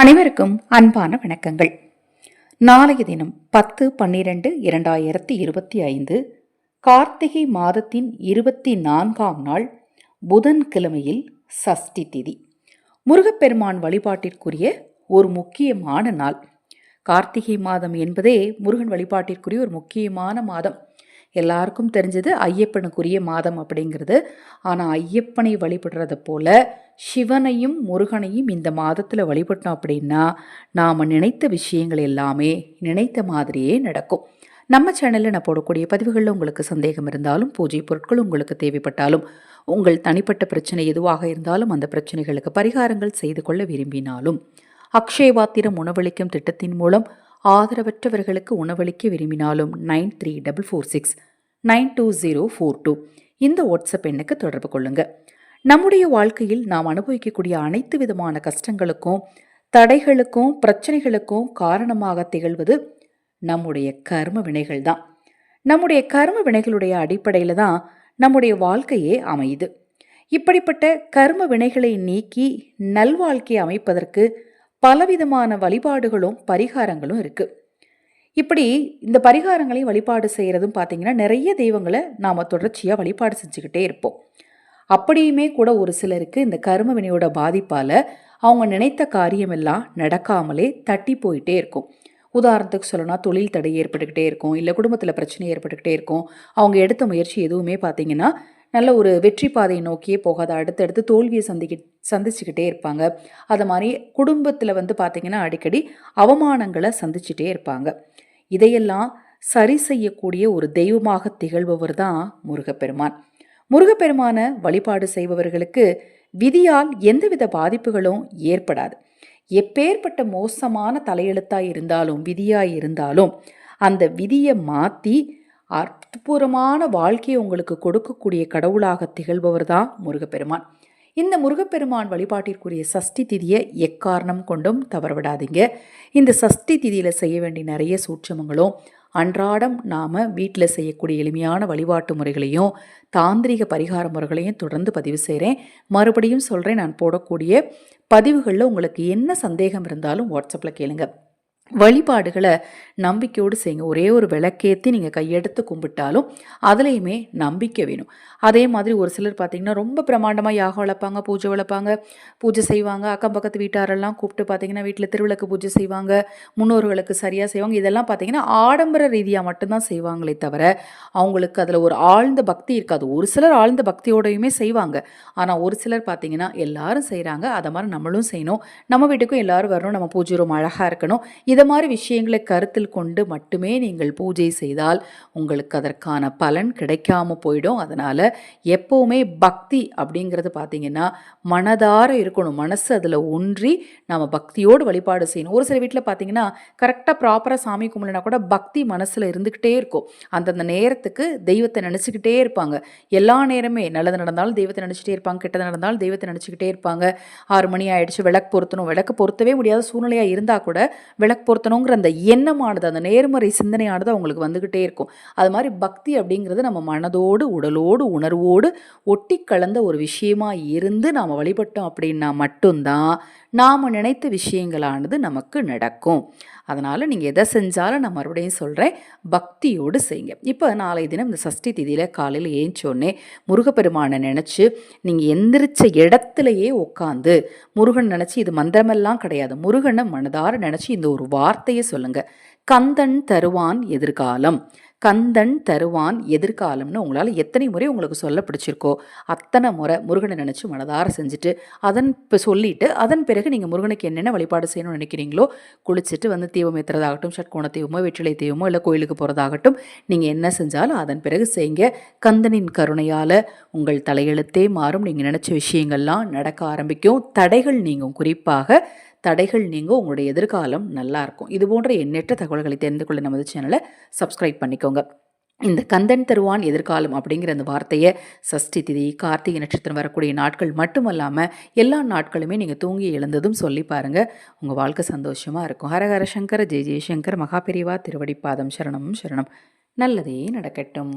அனைவருக்கும் அன்பான வணக்கங்கள். நாளைய தினம் பத்து பன்னிரண்டு இரண்டாயிரத்தி இருபத்தி ஐந்து கார்த்திகை மாதத்தின் இருபத்தி நான்காம் நாள் புதன்கிழமையில் சஷ்டி திதி. முருகப்பெருமான் வழிபாட்டிற்குரிய ஒரு முக்கியமான நாள். கார்த்திகை மாதம் என்பதே முருகன் வழிபாட்டிற்குரிய ஒரு முக்கியமான மாதம். எல்லாருக்கும் தெரிஞ்சது ஐயப்பனுக்குரிய மாதம் அப்படிங்கிறது. ஆனால் ஐயப்பனை வழிபடுறது போல சிவனையும் முருகனையும் இந்த மாதத்தில் வழிபட்டோம் அப்படின்னா நாம் நினைத்த விஷயங்கள் எல்லாமே நினைத்த மாதிரியே நடக்கும். நம்ம சேனலில் நான் போடக்கூடிய பதிவுகளில் உங்களுக்கு சந்தேகம் இருந்தாலும் பூஜை பொருட்கள் உங்களுக்கு தேவைப்பட்டாலும் உங்கள் தனிப்பட்ட பிரச்சனை எதுவாக இருந்தாலும் அந்த பிரச்சனைகளுக்கு பரிகாரங்கள் செய்து கொள்ள விரும்பினாலும் அக்ஷயவாத்திரம் உணவளிக்கும் திட்டத்தின் மூலம் ஆதரவற்றவர்களுக்கு உணவளிக்க விரும்பினாலும் nine three double four six nine two zero four two. இந்த வாட்ஸ்அப் எண்ணுக்கு தொடர்பு கொள்ளுங்க. நம்முடைய வாழ்க்கையில் நாம் அனுபவிக்கக்கூடிய அனைத்து விதமான கஷ்டங்களுக்கும் தடைகளுக்கும் பிரச்சனைகளுக்கும் காரணமாக திகழ்வது நம்முடைய கர்ம வினைகள் தான். நம்முடைய கர்ம வினைகளுடைய அடிப்படையில் தான் நம்முடைய வாழ்க்கையே அமையுது. இப்படிப்பட்ட கர்ம வினைகளை நீக்கி நல்வாழ்க்கை அமைப்பதற்கு பலவிதமான வழிபாடுகளும் பரிகாரங்களும் இருக்குது இப்படி இந்த பரிகாரங்களையும் வழிபாடு செய்கிறதும் பார்த்தீங்கன்னா நிறைய தெய்வங்களை நாம் தொடர்ச்சியாக வழிபாடு செஞ்சுக்கிட்டே இருப்போம். அப்படியுமே கூட ஒரு சிலருக்கு இந்த கரும வினையோட பாதிப்பால் அவங்க நினைத்த காரியமெல்லாம் நடக்காமலே தட்டி போயிட்டே இருக்கும். உதாரணத்துக்கு சொல்லணும்னா தொழில் தடை ஏற்பட்டுக்கிட்டே இருக்கும் இல்லை குடும்பத்தில் பிரச்சனை ஏற்பட்டுக்கிட்டே இருக்கும். அவங்க எடுத்த முயற்சி எதுவுமே பார்த்தீங்கன்னா நல்ல ஒரு வெற்றி பாதையை நோக்கியே போகாத அடுத்தடுத்து தோல்வியை சந்திக்க சந்திச்சுக்கிட்டே இருப்பாங்க. அது மாதிரி குடும்பத்தில் வந்து பார்த்திங்கன்னா அடிக்கடி அவமானங்களை சந்திச்சுட்டே இருப்பாங்க. இதையெல்லாம் சரி செய்யக்கூடிய ஒரு தெய்வமாக திகழ்பவர் தான் முருகப்பெருமான். முருகப்பெருமான வழிபாடு செய்பவர்களுக்கு விதியால் எந்தவித பாதிப்புகளும் ஏற்படாது. எப்பேற்பட்ட மோசமான தலையெழுத்தாக இருந்தாலும் விதியாக இருந்தாலும் அந்த விதியை மாற்றி அற்புதமான வாழ்க்கையை உங்களுக்கு கொடுக்கக்கூடிய கடவுளாக திகழ்பவர் தான் முருகப்பெருமான். இந்த முருகப்பெருமான் வழிபாட்டிற்குரிய சஷ்டி திதியை எக்காரணம் கொண்டும் தவறவிடாதீங்க. இந்த சஷ்டி திதியில் செய்ய வேண்டிய நிறைய சூட்சமங்களும் அன்றாடம் நாம் வீட்டில் செய்யக்கூடிய எளிமையான வழிபாட்டு முறைகளையும் தாந்திரிக பரிகார முறைகளையும் தொடர்ந்து பதிவு செய்கிறேன் மறுபடியும் சொல்கிறேன் நான் போடக்கூடிய பதிவுகளில் உங்களுக்கு என்ன சந்தேகம் இருந்தாலும் வாட்ஸ்அப்பில் கேளுங்கள் வழிபாடுகளை நம்பிக்கையோடு செய்யுங்க. ஒரே ஒரு விளக்கேற்றி நீங்கள் கையெடுத்து கும்பிட்டாலும் அதுலேயுமே நம்பிக்கை வேணும். அதே மாதிரி ஒரு சிலர் பார்த்திங்கன்னா ரொம்ப பிரமாண்டமாக யாகம் வளர்ப்பாங்க பூஜை வளர்ப்பாங்க பூஜை செய்வாங்க அக்கம் பக்கத்து வீட்டாரெல்லாம் கூப்பிட்டு பார்த்திங்கன்னா வீட்டில் திருவிளக்கு பூஜை செய்வாங்க முன்னோர்களுக்கு சரியாக செய்வாங்க. இதெல்லாம் பார்த்திங்கன்னா ஆடம்பர ரீதியாக மட்டும்தான் செய்வாங்களே தவிர அவங்களுக்கு அதில் ஒரு ஆழ்ந்த பக்தி இருக்காது. ஒரு சிலர் ஆழ்ந்த பக்தியோடையுமே செய்வாங்க. ஆனால் ஒரு சிலர் பார்த்திங்கன்னா எல்லாரும் செய்கிறாங்க அதை மாதிரி நம்மளும் செய்யணும். நம்ம வீட்டுக்கும் எல்லோரும் வரணும் நம்ம பூஜை ரொம்ப அழகாக இருக்கணும். இதை இந்த மாதிரி விஷயங்களை கருத்தில் கொண்டு மட்டுமே நீங்கள் பூஜை செய்தால் உங்களுக்கு அதற்கான பலன் கிடைக்காம போயிடும். அதனால் எப்போவுமே பக்தி அப்படிங்கிறது பார்த்திங்கன்னா மனதார இருக்கணும். மனசு அதில் ஒன்றி நாம் பக்தியோடு வழிபாடு செய்யணும். ஒரு சில வீட்டில் பார்த்திங்கன்னா கரெக்டாக ப்ராப்பராக சாமி கும்பிடனா கூட பக்தி மனசில் இருந்துக்கிட்டே இருக்கும். அந்தந்த நேரத்துக்கு தெய்வத்தை நினச்சிக்கிட்டே இருப்பாங்க. எல்லா நேரமே நல்லது நடந்தாலும் தெய்வத்தை நினச்சிட்டே இருப்பாங்க. கெட்டது நடந்தாலும் தெய்வத்தை நினச்சிக்கிட்டே இருப்பாங்க. ஆறு மணி ஆயிடுச்சு விளக்கு பொருத்தணும். விளக்கு பொருத்தவே முடியாத சூழ்நிலையாக இருந்தால் கூட விளக்கு பொருத்தணுங்கிற அந்த எண்ணமானது அந்த நேர்மறை சிந்தனையானது அவங்களுக்கு வந்துக்கிட்டே இருக்கும். அது மாதிரி பக்தி அப்படிங்கிறது நம்ம மனதோடு உடலோடு உணர்வோடு ஒட்டி கலந்த ஒரு விஷயமா இருந்து நாம் வழிபட்டோம் அப்படின்னா மட்டும்தான் நாம் நினைத்த விஷயங்களானது நமக்கு நடக்கும். அதனால் நீங்கள் எதை செஞ்சாலும் நான் மறுபடியும் சொல்கிறேன் பக்தியோடு செய்யுங்க. இப்போ நாளை தினம் இந்த சஷ்டி திதியில் காலையில் ஏஞ்சோடனே முருகப்பெருமானை நினச்சி நீங்கள் எந்திரிச்ச இடத்துலையே உட்காந்து முருகன் நினச்சி இது மந்திரமெல்லாம் கிடையாது. முருகனை மனதார நினச்சி இந்த ஒரு வார்த்தையை சொல்லுங்கள் கந்தன் தருவான் எதிர்காலம். கந்தன் தருவான் எதிர்காலம்னு உங்களால் எத்தனை முறை உங்களுக்கு சொல்ல பிடிச்சிருக்கோ அத்தனை முறை முருகனை நினச்சி மனதார செஞ்சுட்டு அதன் இப்போ சொல்லிவிட்டு அதன் பிறகு நீங்கள் முருகனுக்கு என்னென்ன வழிபாடு செய்யணும்னு நினைக்கிறீங்களோ குளிச்சுட்டு வந்து தீபம் ஏற்றுறதாகட்டும் ஷட்கோண தீபமோ வெற்றிலை தீபமோ இல்லை கோயிலுக்கு போகிறதாகட்டும் நீங்கள் என்ன செஞ்சாலும் அதன் பிறகு செய்யுங்க. கந்தனின் கருணையால் உங்கள் தலையெழுத்தே மாறும். நீங்கள் நினச்ச விஷயங்கள்லாம் நடக்க ஆரம்பிக்கும். தடைகள் நீங்கள் குறிப்பாக தடைகள் நீங்க உங்களுடைய எதிர்காலம் நல்லாயிருக்கும் இது போன்ற எண்ணற்ற தகவல்களை தெரிந்து கொள்ள நமது சேனலை சப்ஸ்கிரைப் பண்ணிக்கோங்க. இந்த கந்தன் தருவான் எதிர்காலம் அப்படிங்கிற அந்த வார்த்தையை சஷ்டி திதி கார்த்திகை நட்சத்திரம் வரக்கூடிய நாட்கள் மட்டுமல்லாமல் எல்லா நாட்களுமே நீங்கள் தூங்கி எழுந்ததும் சொல்லி பாருங்கள் உங்கள் வாழ்க்கை சந்தோஷமாக இருக்கும். ஹரஹர சங்கர ஜெய் ஜெயசங்கர் மகாபெரிவா திருவடிப்பாதம் சரணம் சரணம். நல்லதே நடக்கட்டும்.